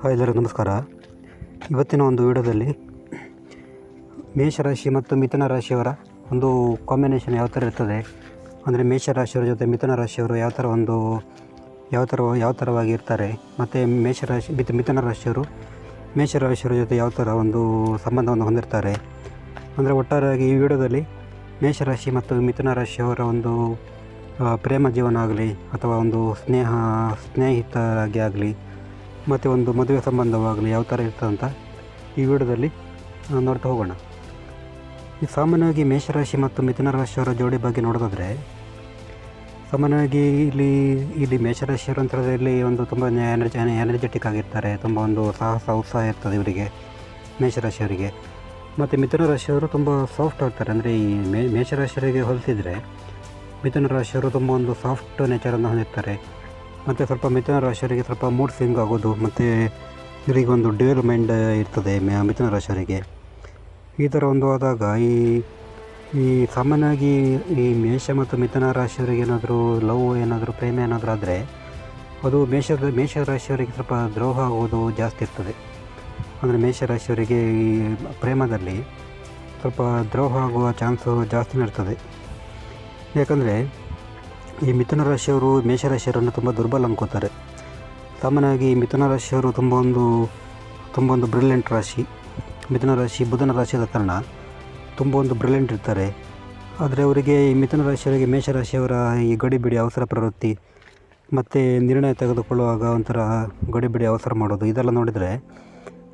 Hi ಎಲ್ಲರಿಗೂ ನಮಸ್ಕಾರ. ಇವತ್ತಿನ ಒಂದು ವಿಡಿಯೋದಲ್ಲಿ ಮೇಷರಾಶಿ ಮತ್ತು ಮಿಥುನ ರಾಶಿಯವರ ಒಂದು ಕಾಂಬಿನೇಷನ್ ಯಾವ ಥರ ಇರ್ತದೆ? ಅಂದರೆ ಮೇಷರಾಶಿಯವರ ಜೊತೆ ಮಿಥುನ ರಾಶಿಯವರು ಯಾವ ಥರ ಒಂದು, ಯಾವ ಥರ, ಯಾವ ಥರವಾಗಿ ಇರ್ತಾರೆ? ಮತ್ತು ಮೇಷರಾಶಿ, ಮಿಥ, ಮಿಥುನ ರಾಶಿಯವರು ಮೇಷರಾಶಿಯವರ ಜೊತೆ ಯಾವ ಥರ ಒಂದು ಸಂಬಂಧವನ್ನು ಹೊಂದಿರ್ತಾರೆ? ಅಂದರೆ ಒಟ್ಟಾರೆಯಾಗಿ ಈ ವಿಡಿಯೋದಲ್ಲಿ ಮೇಷರಾಶಿ ಮತ್ತು ಮಿಥುನ ರಾಶಿಯವರ ಒಂದು ಪ್ರೇಮ ಜೀವನ ಆಗಲಿ, ಅಥವಾ ಒಂದು ಸ್ನೇಹ, ಸ್ನೇಹಿತರಾಗಿ ಆಗಲಿ ಮತ್ತು ಒಂದು ಮದುವೆ ಸಂಬಂಧವಾಗಲಿ ಯಾವ ಥರ ಇರ್ತದಂತ ಈ ವಿಡಿಯೋದಲ್ಲಿ ನೋಡ್ತಾ ಹೋಗೋಣ. ಈ ಸಾಮಾನ್ಯವಾಗಿ ಮೇಷರಾಶಿ ಮತ್ತು ಮಿಥುನ ರಾಶಿಯವರ ಜೋಡಿ ಬಗ್ಗೆ ನೋಡೋದಾದರೆ, ಸಾಮಾನ್ಯವಾಗಿ ಇಲ್ಲಿ ಇಲ್ಲಿ ಮೇಷರಾಶಿಯವರು ಅಂತ ಹೇಳಿದ್ರೆ ಒಂದು ತುಂಬ ಎನರ್ಜಿ, ಎನರ್ಜೆಟಿಕ್ ಆಗಿರ್ತಾರೆ, ತುಂಬ ಒಂದು ಸಾಹಸ, ಉತ್ಸಾಹ ಇರ್ತದೆ ಇವರಿಗೆ, ಮೇಷರಾಶಿಯವರಿಗೆ. ಮತ್ತು ಮಿಥುನ ರಾಶಿಯವರು ತುಂಬ ಸಾಫ್ಟ್ ಆಗ್ತಾರೆ. ಅಂದರೆ ಈ ಮೇ, ಮೇಷರಾಶಿಯವರಿಗೆ ಹೋಲಿಸಿದರೆ, ಮಿಥುನ ರಾಶಿಯವರು ತುಂಬ ಒಂದು ಸಾಫ್ಟ್ ನೇಚರನ್ನು ಹೊಂದಿರ್ತಾರೆ. ಮತ್ತು ಸ್ವಲ್ಪ ಮಿಥುನ ರಾಶಿಯವರಿಗೆ ಸ್ವಲ್ಪ ಮೂಡ್ ಸ್ವಿಂಗ್ ಆಗೋದು, ಮತ್ತು ಇವರಿಗೆ ಒಂದು ಡ್ಯೂಯಲ್ ಮೈಂಡ್ ಇರ್ತದೆ ಮಿಥುನ ರಾಶಿಯವರಿಗೆ. ಈ ಥರ ಒಂದು ಆದಾಗ ಈ ಈ ಸಾಮಾನ್ಯವಾಗಿ ಈ ಮೇಷ ಮತ್ತು ಮಿಥುನ ರಾಶಿಯವರಿಗೆ ಏನಾದರೂ ಲವ್, ಏನಾದರೂ ಪ್ರೇಮ ಏನಾದರೂ ಆದರೆ ಅದು ಮೇಷದ, ಮೇಷ ರಾಶಿಯವರಿಗೆ ಸ್ವಲ್ಪ ದ್ರೋಹ ಆಗೋದು ಜಾಸ್ತಿ ಇರ್ತದೆ. ಅಂದರೆ ಮೇಷರಾಶಿಯವರಿಗೆ ಈ ಪ್ರೇಮದಲ್ಲಿ ಸ್ವಲ್ಪ ದ್ರೋಹ ಆಗುವ ಚಾನ್ಸು ಜಾಸ್ತಿನೇ ಇರ್ತದೆ. ಯಾಕಂದರೆ ಈ ಮಿಥುನ ರಾಶಿಯವರು ಮೇಷರಾಶಿಯವರನ್ನು ತುಂಬ ದುರ್ಬಲ ಅನ್ಕೋತಾರೆ ಸಾಮಾನ್ಯವಾಗಿ ಮಿಥುನ ರಾಶಿಯವರು ತುಂಬ ಒಂದು ತುಂಬ ಒಂದು ಬ್ರಿಲಿಯಂಟ್ ರಾಶಿ. ಮಿಥುನ ರಾಶಿ ಬುಧನ ರಾಶಿಯಾದ ಕಾರಣ ತುಂಬ ಒಂದು ಬ್ರಿಲಿಯಂಟ್ ಇರ್ತಾರೆ. ಆದರೆ ಅವರಿಗೆ ಈ ಮಿಥುನ ರಾಶಿಯವರಿಗೆ ಮೇಷರಾಶಿಯವರ ಈ ಗಡಿಬಿಡಿ ಅವಸರ ಪ್ರವೃತ್ತಿ ಮತ್ತು ನಿರ್ಣಯ ತೆಗೆದುಕೊಳ್ಳುವಾಗ ಒಂಥರ ಗಡಿಬಿಡಿ ಅವಸರ ಮಾಡೋದು, ಇದೆಲ್ಲ ನೋಡಿದರೆ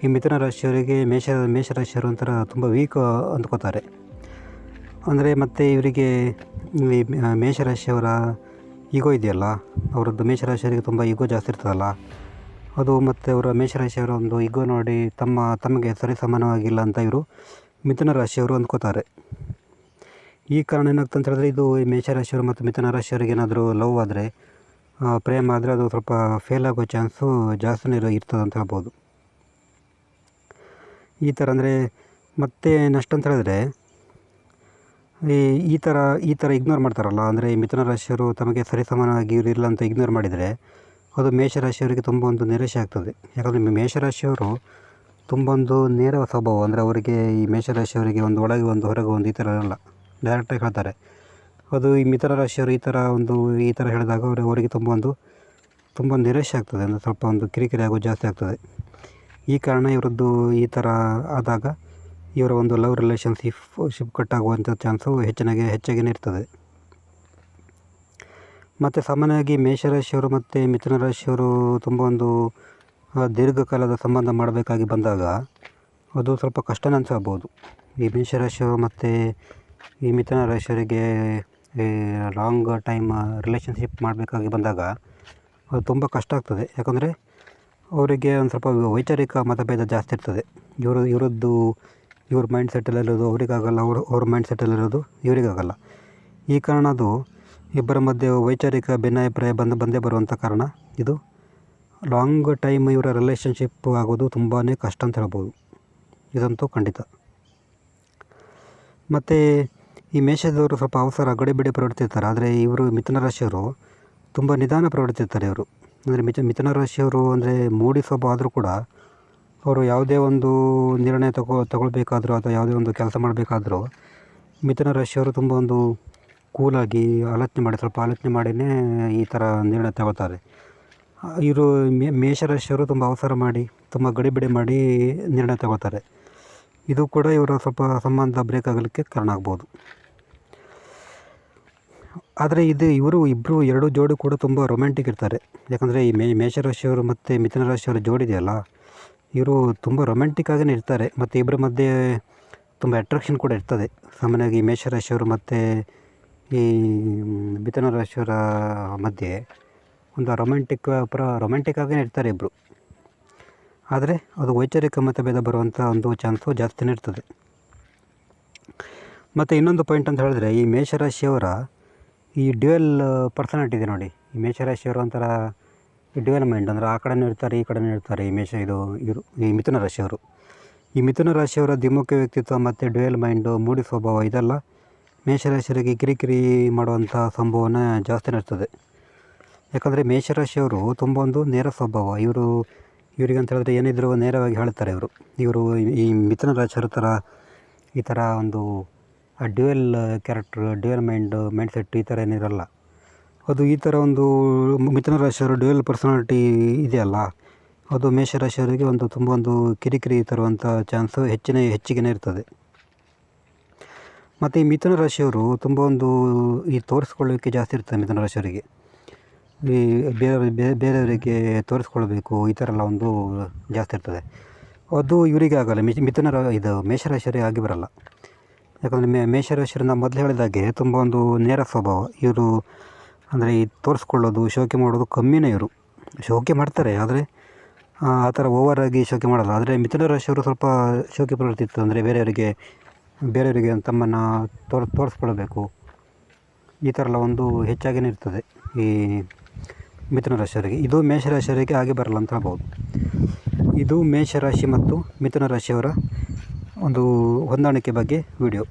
ಈ ಮಿಥುನ ರಾಶಿಯವರಿಗೆ ಮೇಷ ಮೇಷರಾಶಿಯವರು ಒಂಥರ ತುಂಬ ವೀಕ್ ಅಂದ್ಕೋತಾರೆ. ಅಂದರೆ ಮತ್ತು ಇವರಿಗೆ ಈ ಮೇಷರಾಶಿಯವರ ಈಗೋ ಇದೆಯಲ್ಲ, ಅವರದ್ದು ಮೇಷರಾಶಿಯವರಿಗೆ ತುಂಬ ಈಗೋ ಜಾಸ್ತಿ ಇರ್ತದಲ್ಲ, ಅದು ಮತ್ತು ಅವರ ಮೇಷರಾಶಿಯವರ ಒಂದು ಈಗೋ ನೋಡಿ ತಮ್ಮ, ತಮಗೆ ಸರಿ ಸಮಾನವಾಗಿಲ್ಲ ಅಂತ ಇವರು ಮಿಥುನ ರಾಶಿಯವರು ಅಂದ್ಕೋತಾರೆ. ಈ ಕಾರಣ ಏನಾಗ್ತಂತ ಹೇಳಿದ್ರೆ ಇದು ಈ ಮೇಷರಾಶಿಯವರು ಮತ್ತು ಮಿಥುನ ರಾಶಿಯವರಿಗೆ ಏನಾದರೂ ಲವ್ ಆದರೆ ಪ್ರೇಮ ಆದರೆ ಅದು ಸ್ವಲ್ಪ ಫೇಲ್ ಆಗೋ ಚಾನ್ಸು ಜಾಸ್ತಿನೇ ಇರೋ, ಇರ್ತದೆ ಅಂತ ಹೇಳ್ಬೋದು. ಈ ಥರ ಅಂದರೆ ಮತ್ತೆ ನಷ್ಟ ಅಂತ ಹೇಳಿದ್ರೆ ಈ ಈ ಥರ ಈ ಥರ ಇಗ್ನೋರ್ ಮಾಡ್ತಾರಲ್ಲ, ಅಂದರೆ ಈ ಮಿಥುನ ರಾಶಿಯವರು ತಮಗೆ ಸರಿಸಮಾನವಾಗಿ ಇವ್ರು ಇಲ್ಲ ಅಂತ ಇಗ್ನೋರ್ ಮಾಡಿದರೆ ಅದು ಮೇಷರಾಶಿಯವರಿಗೆ ತುಂಬ ಒಂದು ನಿರಾಶೆ ಆಗ್ತದೆ. ಯಾಕಂದರೆ ಮೇಷರಾಶಿಯವರು ತುಂಬ ಒಂದು ನೇರ ಸ್ವಭಾವ, ಅಂದರೆ ಅವರಿಗೆ ಈ ಮೇಷರಾಶಿಯವರಿಗೆ ಒಂದು ಒಳಗೆ ಒಂದು ಹೊರಗೆ ಒಂದು ಈ ಥರ ಇರಲ್ಲ. ಡೈರೆಕ್ಟಾಗಿ ಹೇಳ್ತಾರೆ. ಅದು ಈ ಮಿಥುನ ರಾಶಿಯವರು ಈ ಥರ ಒಂದು, ಈ ಥರ ಹೇಳಿದಾಗ ಅವರು, ಅವರಿಗೆ ತುಂಬ ಒಂದು, ತುಂಬ ನಿರಾಶೆ ಆಗ್ತದೆ, ಅಂದರೆ ಸ್ವಲ್ಪ ಒಂದು ಕಿರಿಕಿರಿ ಆಗೋದು ಜಾಸ್ತಿ ಆಗ್ತದೆ. ಈ ಕಾರಣ ಇವರದ್ದು ಈ ಥರ ಆದಾಗ ಇವರ ಒಂದು ಲವ್ ರಿಲೇಷನ್ಶಿಪ್ ಶಿಪ್ ಆಗುವಂಥ ಚಾನ್ಸು ಹೆಚ್ಚಿನಾಗೆ ಹೆಚ್ಚಾಗಿನೇ ಇರ್ತದೆ. ಮತ್ತು ಸಾಮಾನ್ಯವಾಗಿ ಮೇಷರಾಶಿಯವರು ಮತ್ತು ಮಿಥುನ ರಾಶಿಯವರು ತುಂಬ ಒಂದು ದೀರ್ಘಕಾಲದ ಸಂಬಂಧ ಮಾಡಬೇಕಾಗಿ ಬಂದಾಗ ಅದು ಸ್ವಲ್ಪ ಕಷ್ಟನೇ ಅನಿಸಬಹುದು ಈ ಮೇಷರಾಶಿಯವರು ಮತ್ತು ಈ ಮಿಥುನ ರಾಶಿಯವರಿಗೆ ಲಾಂಗ್ ಟೈಮ್ ರಿಲೇಷನ್ಶಿಪ್ ಮಾಡಬೇಕಾಗಿ ಬಂದಾಗ ಅದು ತುಂಬ ಕಷ್ಟ ಆಗ್ತದೆ. ಯಾಕಂದರೆ ಅವರಿಗೆ ಒಂದು ಸ್ವಲ್ಪ ವೈಚಾರಿಕ ಮತಭೇದ ಜಾಸ್ತಿ ಇರ್ತದೆ. ಇವರು, ಇವರದ್ದು ಇವ್ರ ಮೈಂಡ್ ಸೆಟ್ಟಲ್ಲಿರೋದು ಅವರಿಗಾಗಲ್ಲ, ಅವರು, ಅವ್ರ ಮೈಂಡ್ ಸೆಟ್ಟಲ್ಲಿರೋದು ಇವರಿಗಾಗಲ್ಲ. ಈ ಕಾರಣ ಅದು ಇಬ್ಬರ ಮಧ್ಯೆ ವೈಚಾರಿಕ ಭಿನ್ನಾಭಿಪ್ರಾಯ ಬಂದು, ಬಂದೇ ಬರುವಂಥ ಕಾರಣ ಇದು. ಲಾಂಗ್ ಟೈಮ್ ಇವರ ರಿಲೇಷನ್ಶಿಪ್ ಆಗೋದು ತುಂಬಾ ಕಷ್ಟ ಅಂತ ಹೇಳ್ಬೋದು. ಇದಂತೂ ಖಂಡಿತ. ಮತ್ತು ಈ ಮೇಷದವರು ಸ್ವಲ್ಪ ಅವಸರ ಗಡಿಬಿಡಿ ಬಿಡಿ ಇರ್ತಾರೆ ಆದರೆ ಇವರು ಮಿಥುನ ರಾಶಿಯವರು ತುಂಬ ನಿಧಾನ ಪ್ರವರ್ತಿರ್ತಾರೆ ಇವರು. ಅಂದರೆ ಮಿಚ ಮಿಥುನ ರಾಶಿಯವರು ಅಂದರೆ ಮೂಡಿ ಸ್ವಭಾವ ಆದರೂ ಕೂಡ ಅವರು ಯಾವುದೇ ಒಂದು ನಿರ್ಣಯ ತಗೋ, ತಗೊಳ್ಬೇಕಾದ್ರೂ ಅಥವಾ ಯಾವುದೇ ಒಂದು ಕೆಲಸ ಮಾಡಬೇಕಾದ್ರೂ ಮಿಥುನ ರಾಶಿಯವರು ತುಂಬ ಒಂದು ಕೂಲಾಗಿ ಆಲೋಚನೆ ಮಾಡಿ, ಸ್ವಲ್ಪ ಆಲೋಚನೆ ಮಾಡಿಯೇ ಈ ಥರ ನಿರ್ಣಯ ತಗೊಳ್ತಾರೆ ಇವರು ಮೇ ಮೇಷರಾಶಿಯವರು ತುಂಬ ಅವಸರ ಮಾಡಿ, ತುಂಬ ಗಡಿಬಿಡಿ ಮಾಡಿ ನಿರ್ಣಯ ತಗೋತಾರೆ. ಇದು ಕೂಡ ಇವರ ಸ್ವಲ್ಪ ಸಂಬಂಧ ಬ್ರೇಕ್ ಆಗಲಿಕ್ಕೆ ಕಾರಣ ಆಗ್ಬೋದು. ಆದರೆ ಇದು ಇವರು ಇಬ್ಬರು ಎರಡು ಜೋಡಿ ಕೂಡ ತುಂಬ ರೊಮ್ಯಾಂಟಿಕ್ ಇರ್ತಾರೆ. ಯಾಕಂದರೆ ಈ ಮೇ ಮೇಷರಾಶಿಯವರು ಮತ್ತು ಮಿಥುನ ರಾಶಿಯವರ ಜೋಡಿ ಇದೆಯಲ್ಲ ಇವರು ತುಂಬ ರೊಮ್ಯಾಂಟಿಕ್ ಆಗೇ ಇರ್ತಾರೆ, ಮತ್ತು ಇಬ್ಬರ ಮಧ್ಯೆ ತುಂಬ ಅಟ್ರಾಕ್ಷನ್ ಕೂಡ ಇರ್ತದೆ. ಸಾಮಾನ್ಯವಾಗಿ ಮೇಷರಾಶಿಯವರು ಮತ್ತು ಈ ಮಿಥುನ ರಾಶಿಯವರ ಮಧ್ಯೆ ಒಂದು ರೊಮ್ಯಾಂಟಿಕ್ ಪರ ರೊಮ್ಯಾಂಟಿಕ್ ಆಗೇ ಇರ್ತಾರೆ ಇಬ್ಬರು ಆದರೆ ಅದು ವೈಚಾರಿಕ ಮತಭೇದ ಬರುವಂಥ ಒಂದು ಚಾನ್ಸು ಜಾಸ್ತಿನೇ ಇರ್ತದೆ. ಮತ್ತು ಇನ್ನೊಂದು ಪಾಯಿಂಟ್ ಅಂತ ಹೇಳಿದ್ರೆ ಈ ಮೇಷರಾಶಿಯವರ ಈ ಡ್ಯುಯಲ್ ಪರ್ಸನಾಲಿಟಿ ಇದೆ ನೋಡಿ. ಈ ಮೇಷರಾಶಿಯವರು ಒಂಥರ ಡ್ಯುಯಲ್ ಮೈಂಡ್ ಅಂದರೆ ಆ ಕಡೆನೂ ಇರ್ತಾರೆ, ಈ ಕಡೆನೂ ಇರ್ತಾರೆ, ಈ ಮೇಷ ಇದು, ಇವರು, ಈ ಮಿಥುನ ರಾಶಿಯವರು. ಈ ಮಿಥುನ ರಾಶಿಯವರ ದ್ವಿಮುಖ ವ್ಯಕ್ತಿತ್ವ ಮತ್ತು ಡ್ಯುಯಲ್ ಮೈಂಡು ಮೂಡಿ ಸ್ವಭಾವ ಇದೆಲ್ಲ ಮೇಷರಾಶಿಯವರಿಗೆ ಕಿರಿಕಿರಿ ಮಾಡುವಂಥ ಸಂಭವನ ಜಾಸ್ತಿ ಇರ್ತದೆ ಯಾಕಂದರೆ ಮೇಷರಾಶಿಯವರು ತುಂಬ ಒಂದು ನೇರ ಸ್ವಭಾವ. ಇವರು ಇವರಿಗೆ ಅಂತ ಹೇಳಿದ್ರೆ ಏನಿದ್ರೂ ನೇರವಾಗಿ ಹೇಳ್ತಾರೆ ಇವರು. ಇವರು ಈ ಮಿಥುನ ರಾಶಿಯವ್ರ ಥರ, ಈ ಥರ ಒಂದು dual character dual mind mindset ಈ ಥರ ಏನಿರಲ್ಲ. ಅದು ಈ ಥರ ಒಂದು ಮಿಥುನ ರಾಶಿಯವರು ಡ್ಯುವೆಲ್ ಪರ್ಸನಾಲಿಟಿ ಇದೆಯಲ್ಲ, ಅದು ಮೇಷರಾಶಿಯವರಿಗೆ ಒಂದು ತುಂಬ ಒಂದು ಕಿರಿಕಿರಿ ತರುವಂಥ ಚಾನ್ಸು ಹೆಚ್ಚಿನ, ಹೆಚ್ಚಿಗೆನೇ ಇರ್ತದೆ. ಮತ್ತು ಈ ಮಿಥುನ ರಾಶಿಯವರು ತುಂಬ ಒಂದು ಈ ತೋರಿಸ್ಕೊಳ್ಳೋಕ್ಕೆ ಜಾಸ್ತಿ ಇರ್ತದೆ ಮಿಥುನ ರಾಶಿಯವರಿಗೆ. ಈ ಬೇರೆ ಬೇರೆ ಬೇರೆಯವರಿಗೆ ತೋರಿಸ್ಕೊಳ್ಬೇಕು, ಈ ಥರ ಎಲ್ಲ ಒಂದು ಜಾಸ್ತಿ ಇರ್ತದೆ. ಅದು ಇವರಿಗೆ ಆಗಲ್ಲ ಮಿ ಮಿಥುನ ಇದು ಮೇಷರಾಶಿಯವರಿಗೆ ಆಗಿ ಬರಲ್ಲ. ಯಾಕಂದರೆ ಮೇ ಮೇಷರಾಶಿಯರು ನಾವು ಮೊದಲು ಹೇಳಿದಾಗೆ ತುಂಬ ಒಂದು ನೇರ ಸ್ವಭಾವ. ಇವರು ಅಂದರೆ ಈ ತೋರಿಸ್ಕೊಳ್ಳೋದು, ಶೋಕಿ ಮಾಡೋದು ಕಮ್ಮಿನೇ ಇವರು. ಶೋಕಿ ಮಾಡ್ತಾರೆ, ಆದರೆ, ಆ ಥರ ಓವರಾಗಿ ಶೋಕಿ ಮಾಡಲ್ಲ. ಆದರೆ ಮಿಥುನ ರಾಶಿಯವರು ಸ್ವಲ್ಪ ಶೋಕಿ ಪ್ರವೃತ್ತಿ ಇತ್ತು ಅಂದರೆ ಬೇರೆಯವರಿಗೆ ಬೇರೆಯವರಿಗೆ ತಮ್ಮನ್ನು ತೋರ್, ತೋರಿಸ್ಕೊಳ್ಬೇಕು. ಈ ಥರ ಎಲ್ಲ ಒಂದು ಹೆಚ್ಚಾಗಿಯೇ ಇರ್ತದೆ ಈ ಮಿಥುನ ರಾಶಿಯವರಿಗೆ ಇದು ಮೇಷರಾಶಿಯವರಿಗೆ ಹಾಗೆ ಬರಲ್ಲ ಅಂತ ಹೇಳ್ಬೋದು. ಇದು ಮೇಷರಾಶಿ ಮತ್ತು ಮಿಥುನ ರಾಶಿಯವರ ಒಂದು ಹೊಂದಾಣಿಕೆ ಬಗ್ಗೆ ವಿಡಿಯೋ